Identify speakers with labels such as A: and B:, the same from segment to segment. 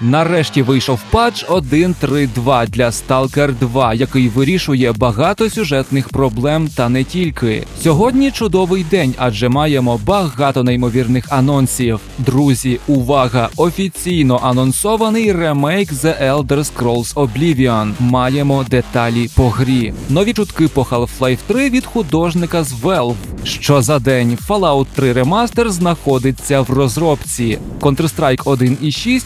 A: Нарешті вийшов патч 1.3.2 для Stalker 2, який вирішує багато сюжетних проблем та не тільки. Сьогодні чудовий день, адже маємо багато неймовірних анонсів. Друзі, увага! Офіційно анонсований ремейк The Elder Scrolls Oblivion. Маємо деталі по грі. Нові чутки по Half-Life 3 від художника з Valve. Що за день Fallout 3 Remaster знаходиться в розробці. Counter-Strike 1.6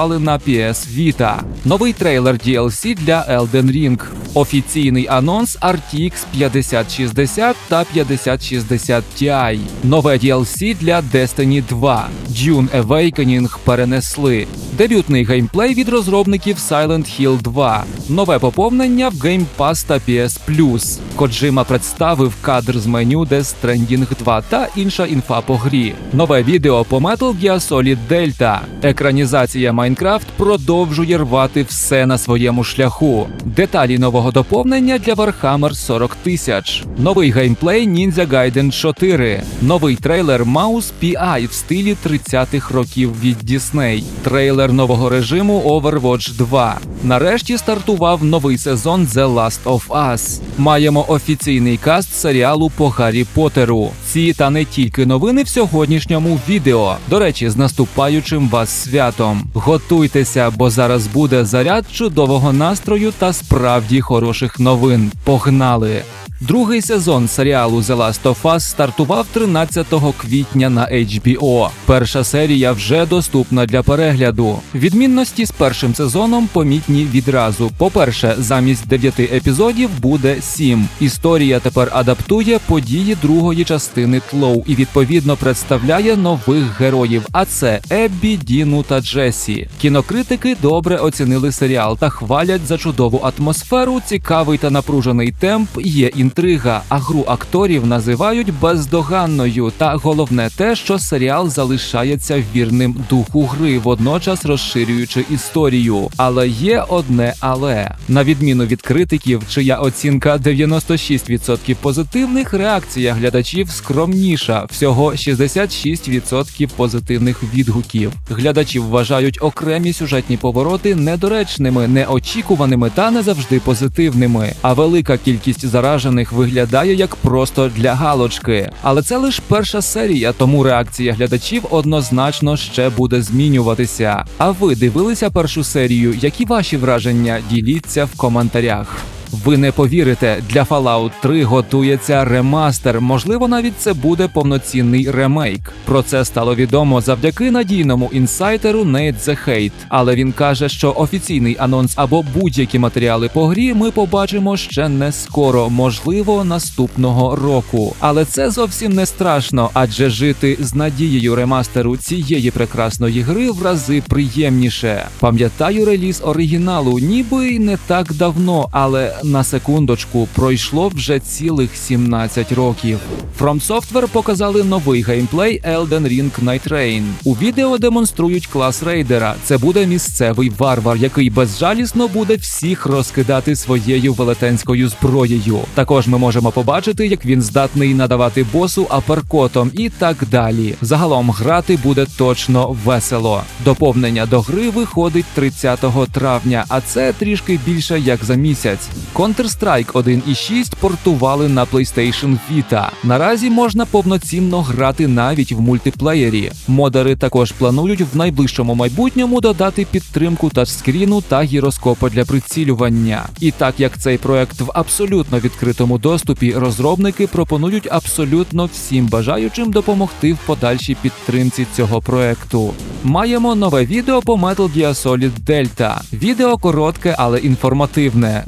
A: портували на PS Vita. Новий трейлер DLC для Elden Ring. Офіційний анонс RTX 5060 та 5060 Ti. Нове DLC для Destiny 2. Dune Awakening перенесли. Дебютний геймплей від розробників Silent Hill 2. Нове поповнення в Game Pass та PS Plus. Коджима представив кадр з меню Death Stranding 2 та інша інфа по грі. Нове відео по Metal Gear Solid Delta. Екранізація Minecraft продовжує рвати все на своєму шляху. Деталі нового доповнення для Warhammer 40 тисяч. Новий геймплей Ninja Gaiden 4. Новий трейлер Mouse PI в стилі 30-х років від Disney. Трейлер нового режиму Overwatch 2. Нарешті стартував новий сезон The Last of Us. Маємо офіційний каст серіалу по Гаррі Поттеру. Ці та не тільки новини в сьогоднішньому відео. До речі, з наступаючим вас святом. Готуйтеся, бо зараз буде заряд чудового настрою та справді хороших новин. Погнали! Другий сезон серіалу The Last of Us стартував 13 квітня на HBO. Перша серія вже доступна для перегляду. Відмінності з першим сезоном помітні відразу. По-перше, замість 9 епізодів буде 7. Історія тепер адаптує події другої частини Тлоу і відповідно представляє нових героїв. А це Еббі, Діну та Джесі. Кінокритики добре оцінили серіал та хвалять за чудову атмосферу, цікавий та напружений темп. Є інтрига, а гру акторів називають бездоганною. Та головне те, що серіал залишається вірним духу гри, водночас розширюючи історію. Але є одне але на відміну від критиків, чия оцінка 96% позитивних, реакція глядачів скромніша всього 66% позитивних відгуків. Глядачі вважають окремі сюжетні повороти недоречними, неочікуваними та не завжди позитивними. А велика кількість заражених виглядає як просто для галочки. Але це лише перша серія, тому реакція глядачів однозначно ще буде змінюватися. А ви дивилися першу серію? Які ваші враження? Діліться в коментарях. Ви не повірите, для Fallout 3 готується ремастер. Можливо, навіть це буде повноцінний ремейк. Про це стало відомо завдяки надійному інсайтеру Nate The Hate. Але він каже, що офіційний анонс або будь-які матеріали по грі ми побачимо ще не скоро, можливо, наступного року. Але це зовсім не страшно, адже жити з надією ремастеру цієї прекрасної гри в рази приємніше. Пам'ятаю реліз оригіналу, ніби й не так давно, але на секундочку пройшло вже цілих 17 років. From Software показали новий геймплей Elden Ring Night Rain. У відео демонструють клас рейдера. Це буде місцевий варвар, який безжалісно буде всіх розкидати своєю велетенською зброєю. Також ми можемо побачити, як він здатний надавати босу аперкотом і так далі. Загалом грати буде точно весело. Доповнення до гри виходить 30 травня, а це трішки більше як за місяць. Counter-Strike 1.6 портували на PlayStation Vita. Наразі можна повноцінно грати навіть в мультиплеєрі. Модери також планують в найближчому майбутньому додати підтримку тачскріну та гіроскопа для прицілювання. І так як цей проект в абсолютно відкритому доступі, розробники пропонують абсолютно всім бажаючим допомогти в подальшій підтримці цього проекту. Маємо нове відео по Metal Gear Solid Delta. Відео коротке, але інформативне.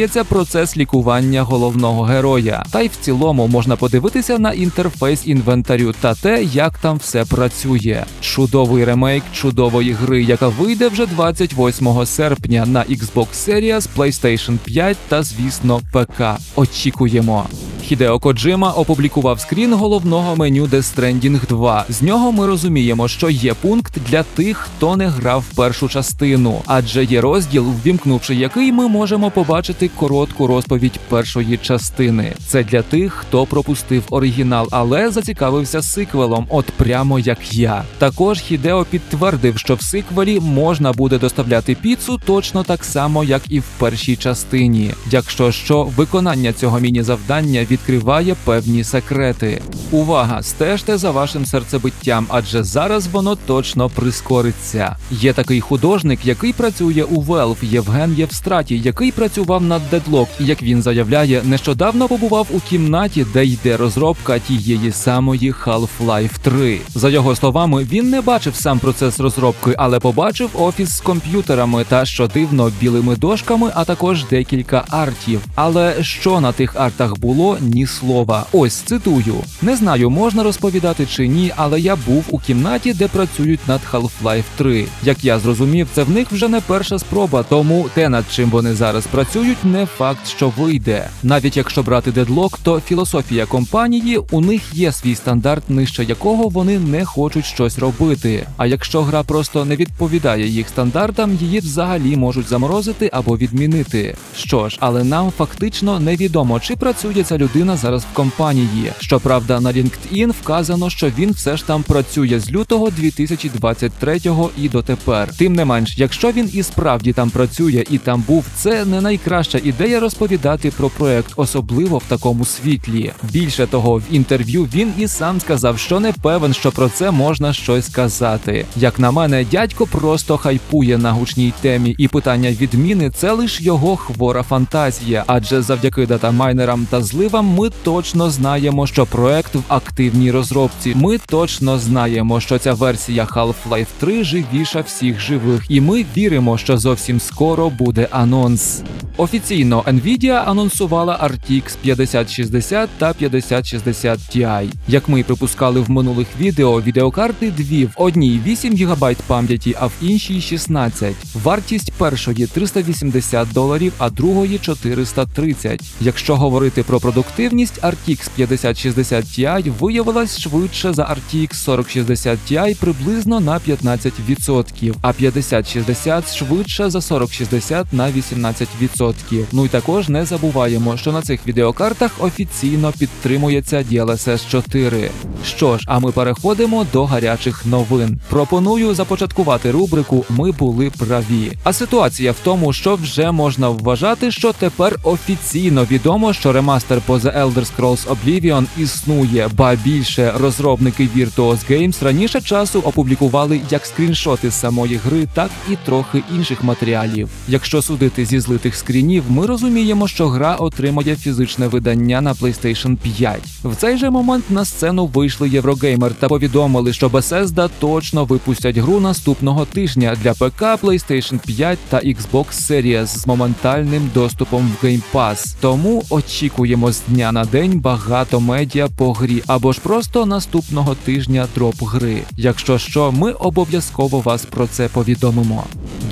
A: Демонструється процес лікування головного героя. Та й в цілому можна подивитися на інтерфейс інвентарю та те, як там все працює. Чудовий ремейк чудової гри, яка вийде вже 28 серпня на Xbox Series, PlayStation 5 та, звісно, ПК. Очікуємо. Хідео Коджима опублікував скрін головного меню Death Stranding 2. З нього ми розуміємо, що є пункт для тих, хто не грав першу частину, адже є розділ, ввімкнувши який ми можемо побачити коротку розповідь першої частини. Це для тих, хто пропустив оригінал, але зацікавився сиквелом, от прямо як я. Також Хідео підтвердив, що в сиквелі можна буде доставляти піцу точно так само, як і в першій частині. Якщо що, виконання цього міні-завдання відкриває певні секрети. Увага! Стежте за вашим серцебиттям, адже зараз воно точно прискориться. Є такий художник, який працює у Valve, Євген Євстратій, який працював над Deadlock, як він заявляє, нещодавно побував у кімнаті, де йде розробка тієї самої Half-Life 3. За його словами, він не бачив сам процес розробки, але побачив офіс з комп'ютерами та що дивно білими дошками, а також декілька артів. Але що на тих артах було, ні слова. Ось цитую: не знаю, можна розповідати чи ні, але я був у кімнаті, де працюють над Half-Life 3. Як я зрозумів, це в них вже не перша спроба, тому те, над чим вони зараз працюють, не факт, що вийде. Навіть якщо брати дедлок, то філософія компанії у них є свій стандарт, нижче якого вони не хочуть щось робити. А якщо гра просто не відповідає їх стандартам, її взагалі можуть заморозити або відмінити. Що ж, але нам фактично невідомо, чи працює ця людина зараз в компанії. Щоправда, на LinkedIn вказано, що він все ж там працює з лютого 2023 і дотепер. Тим не менш, якщо він і справді там працює і там був, це не найкраща ідея розповідати про проект, особливо в такому світлі. Більше того, в інтерв'ю він і сам сказав, що не певен, що про це можна щось сказати. Як на мене, дядько просто хайпує на гучній темі, і питання відміни це лише його хвора фантазія. Адже завдяки датамайнерам та зливам ми точно знаємо, що проект в активній розробці. Ми точно знаємо, що ця версія Half-Life 3 живіша всіх живих, і ми віримо, що зовсім скоро буде анонс. Офіційно Nvidia анонсувала RTX 5060 та 5060 Ti. Як ми й припускали в минулих відео, відеокарти дві в одній 8 ГБ пам'яті, а в іншій 16. Вартість першої 380 доларів, а другої 430. Якщо говорити про продуктивність, RTX 5060 Ti виявилась швидше за RTX 4060 Ti приблизно на 15%, а 5060 швидше за 4060 на 18%. Ну і також не забуваємо, що на цих відеокартах офіційно підтримується DLSS 4. Що ж, а ми переходимо до гарячих новин. Пропоную започаткувати рубрику Ми були праві. А ситуація в тому, що вже можна вважати, що тепер офіційно відомо, що ремастер по The Elder Scrolls Oblivion існує, ба більше розробники Virtuos Games раніше часу опублікували як скріншоти з самої гри, так і трохи інших матеріалів. Якщо судити зі злитих скрінів, ми розуміємо, що гра отримає фізичне видання на PlayStation 5. В цей же момент на сцену вийшли Єврогеймер та повідомили, що Bethesda точно випустять гру наступного тижня для ПК, PlayStation 5 та Xbox Series з моментальним доступом в Game Pass. Тому очікуємо з дня на день багато медіа по грі або ж просто наступного тижня дроп гри. Якщо що, ми обов'язково вас про це повідомимо.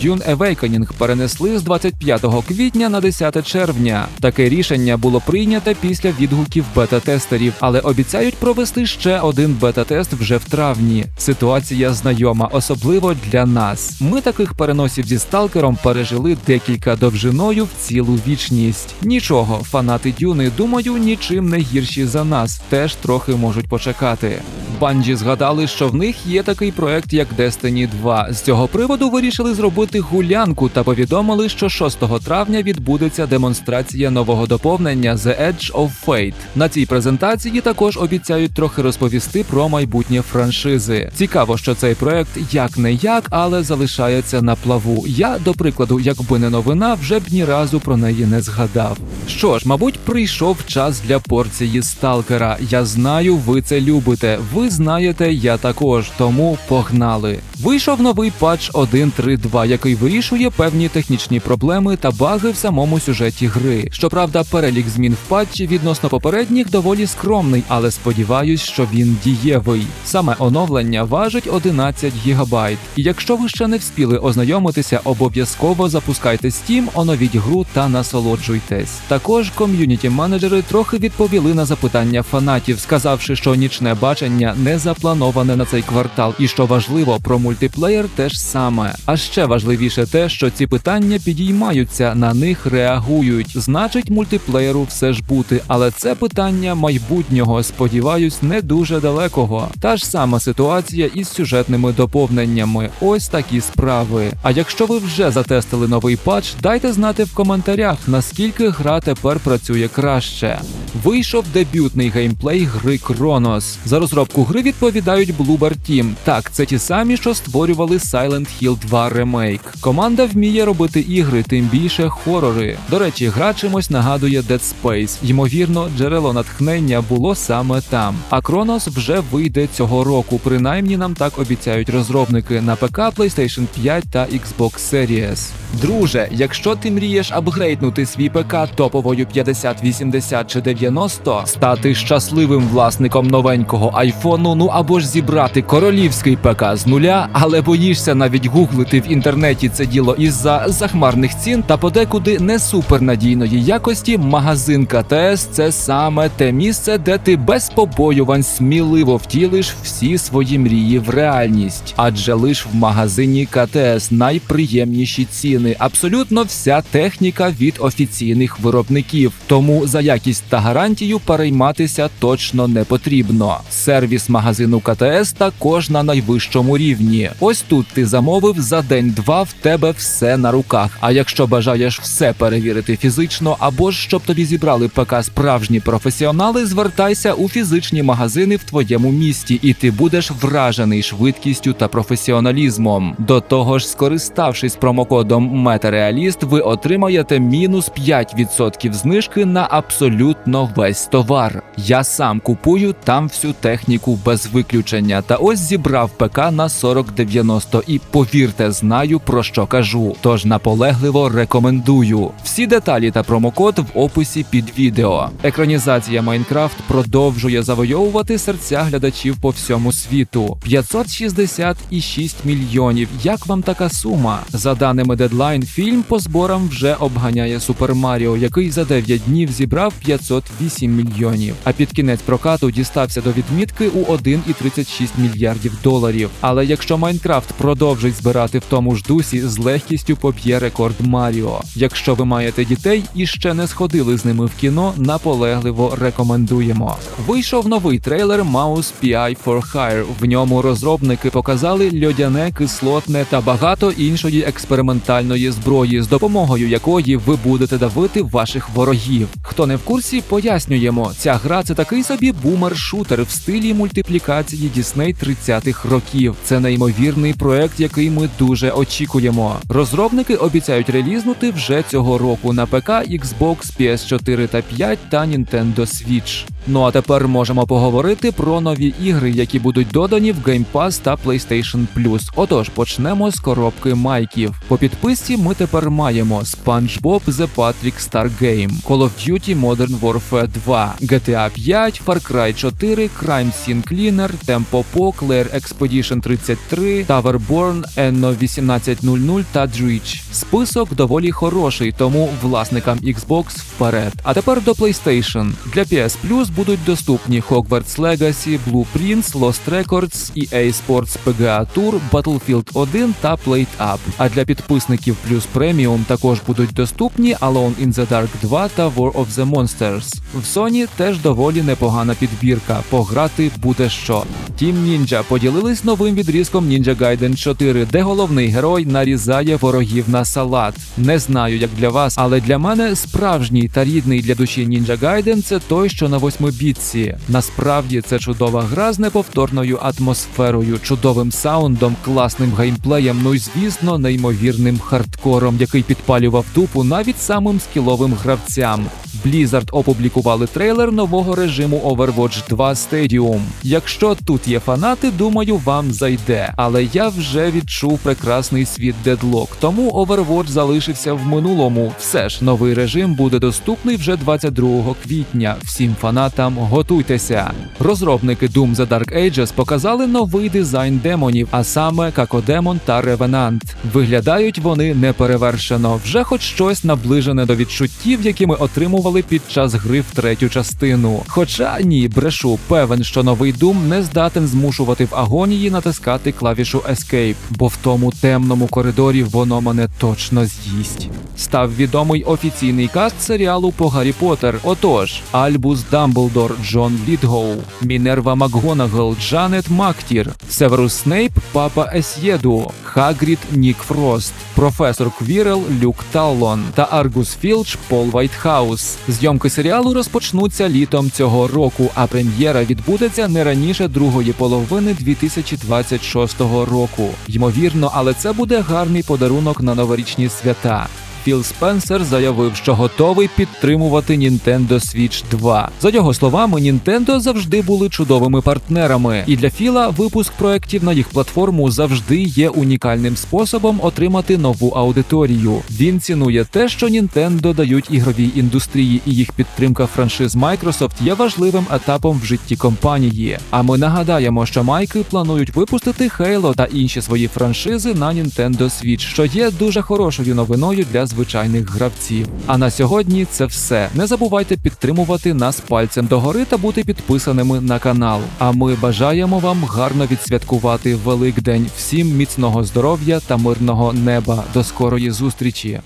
A: Dune Awakening перенесли з 25 квітня на 10 червня. Таке рішення було прийнято після відгуків бета-тестерів, але обіцяють провести ще один бета-тест вже в травні. Ситуація знайома, особливо для нас. Ми таких переносів зі сталкером пережили декілька довжиною в цілу вічність. Нічого, фанати Дюни, думаю, нічим не гірші за нас, теж трохи можуть почекати. Банджі згадали, що в них є такий проект, як Destiny 2. З цього приводу вирішили зробити гулянку та повідомили, що 6 травня відбудеться демонстрація нового доповнення The Edge of Fate. На цій презентації також обіцяють трохи розповісти про майбутнє франшизи. Цікаво, що цей проект як не як, але залишається на плаву. Я, до прикладу, якби не новина, вже б ні разу про неї не згадав. Що ж, мабуть, прийшов час для порції сталкера. Я знаю, ви це любите. Ви знаєте, я також, тому погнали. Вийшов новий патч 1.3.2, який вирішує певні технічні проблеми та баги в самому сюжеті гри. Щоправда, перелік змін в патчі відносно попередніх доволі скромний, але сподіваюсь, що він дієвий. Саме оновлення важить 11 гігабайт. І якщо ви ще не вспіли ознайомитися, обов'язково запускайте Steam, оновіть гру та насолоджуйтесь. Також ком'юніті менеджери трохи відповіли на запитання фанатів, сказавши, що нічне бачення не заплановане на цей квартал, і що важливо про мультиплеєр теж саме. А ще важливіше те, що ці питання підіймаються, на них реагують. Значить, мультиплеєру все ж бути, але це питання майбутнього, сподіваюсь, не дуже далекого. Та ж сама ситуація із сюжетними доповненнями. Ось такі справи. А якщо ви вже затестили новий патч, дайте знати в коментарях, наскільки гра тепер працює краще. Вийшов дебютний геймплей гри Кронос. За розробку гри відповідають Bloober Team. Так, це ті самі, що створювали Silent Hill 2 ремейк. Команда вміє робити ігри, тим більше хорори. До речі, гра чимось нагадує Dead Space. Ймовірно, джерело натхнення було саме там. А Кронос вже вийде цього року. Принаймні нам так обіцяють розробники на ПК, PlayStation 5 та Xbox Series. Друже, якщо ти мрієш апгрейднути свій ПК топовою 50, 80 чи 90, стати щасливим власником новенького айфону, ну або ж зібрати королівський ПК з нуля, але боїшся навіть гуглити в інтернеті це діло із-за захмарних цін та подекуди не супернадійної якості, магазин КТС це саме те місце, де ти без побоювань сміливо втілиш всі свої мрії в реальність. Адже лиш в магазині КТС найприємніші ціни, абсолютно вся техніка від офіційних виробників. Тому за якість та гарантію перейматися точно не потрібно. Сервіс магазину КТС також на найвищому рівні. Ось тут ти замовив за день-два в тебе все на руках. А якщо бажаєш все перевірити фізично, або ж щоб тобі зібрали ПК справжні професіонали, звертайся у фізичні магазини в твоєму місті, і ти будеш вражений швидкістю та професіоналізмом. До того ж, скориставшись промокодом Метареаліст, ви отримаєте мінус 5% знижки на абсолютно весь товар. Я сам купую там всю техніку без виключення. Та ось зібрав ПК на 4090 і повірте, знаю про що кажу. Тож наполегливо рекомендую. Всі деталі та промокод в описі під відео. Екранізація Майнкрафт продовжує завойовувати серця глядачів по всьому світу. 566 мільйонів. Як вам така сума? За даними Deadline, фільм по зборам вже обганяє Супер Маріо, який за 9 днів зібрав 508 мільйонів. А під кінець прокату дістався до відмітки у 1,36 мільярдів доларів. Але якщо Майнкрафт продовжить збирати в тому ж дусі, з легкістю поб'є рекорд Маріо. Якщо ви маєте дітей і ще не сходили з ними в кіно, наполегливо рекомендуємо. Вийшов новий трейлер Mouse PI for Hire. В ньому розробники показали льодяне, кислотне та багато іншої експериментальної зброї, з допомогою якої ви будете давити ваших ворогів. Хто не в курсі, пояснюємо. Ця гра це такий собі бумер-шутер в стилі мультиплікації Дісней 30-х років. Це неймовірний проект, який ми дуже очікуємо. Розробники обіцяють релізнути вже цього року на ПК, Xbox, PS4 та 5 та Nintendo Switch. Ну а тепер можемо поговорити про нові ігри, які будуть додані в Game Pass та PlayStation Plus. Отож, почнемо з коробки майків. По підписці ми тепер маємо SpongeBob The Patrick Star Game, Call of Duty Modern Warfare 2, GTA 5, Far Cry 4, Crime Scene Cleaner, Tempo Po, Claire Expedition 33, Towerborn, Enno 1800 та Dredge. Список доволі хороший, тому власникам Xbox вперед. А тепер до PlayStation. Для PS Plus будуть доступні Hogwarts Legacy, Blueprints, Lost Records, EA Sports PGA Tour, Battlefield 1 та Plate Up. А для підписників Plus Premium також будуть доступні Alone in the Dark 2 та War of the Monsters. В Sony теж доволі непогана підбірка. Пограти буде що. Team Ninja поділились новим відрізком Ninja Gaiden 4, де головний герой нарізає ворогів на салат. Не знаю, як для вас, але для мене справжній та рідний для душі Ninja Gaiden – це той, що на восьмибітці. Насправді це чудова гра з неповторною атмосферою, чудовим саундом, класним геймплеєм, ну і звісно, неймовірним хардкором, який підпалював дупу навіть самим скіловим гравцям. Blizzard опублікували трейлер нового режиму Overwatch 2 Stadium. Якщо тут є фанати, думаю, вам зайде. Але я вже відчув прекрасний світ Deadlock, тому Overwatch залишився в минулому. Все ж новий режим буде доступний вже 22 квітня. Всім фанатам готуйтеся. Розробники Doom The Dark Ages показали новий дизайн демонів, а саме Какодемон та Ревенант. Виглядають вони неперевершено, вже хоч щось наближене до відчуттів, які ми отримували під час гри в третю частину. Хоча ні, брешу, певен, що новий Doom не здатен змушувати в агонії натискати клавішу Escape, бо в тому темному коридорі воно мене точно з'їсть. Став відомий офіційний каст серіалу по Гаррі Поттер. Отож, Альбус Дамблдор Джон Лідгоу, Мінерва Макгонагал Джанет Мактір, Северус Снейп Папа Есєду, Хагрід Нік Фрост, професор Квірел Люк Таллон та Аргус Філч Пол Вайтхаус. Зйомки серіалу розпочнуться літом цього року, а прем'єра відбудеться не раніше другої половини 2026 року. Ймовірно, але це буде гарний подарунок на новорічні свята. Філ Спенсер заявив, що готовий підтримувати Nintendo Switch 2. За його словами, Nintendo завжди були чудовими партнерами, і для Філа випуск проєктів на їх платформу завжди є унікальним способом отримати нову аудиторію. Він цінує те, що Nintendo дають ігровій індустрії, і їх підтримка франшиз Microsoft є важливим етапом в житті компанії. А ми нагадаємо, що майки планують випустити Halo та інші свої франшизи на Nintendo Switch, що є дуже хорошою новиною для звичайних гравців. А на сьогодні це все. Не забувайте підтримувати нас пальцем догори та бути підписаними на канал. А ми бажаємо вам гарно відсвяткувати Великдень. Всім міцного здоров'я та мирного неба. До скорої зустрічі!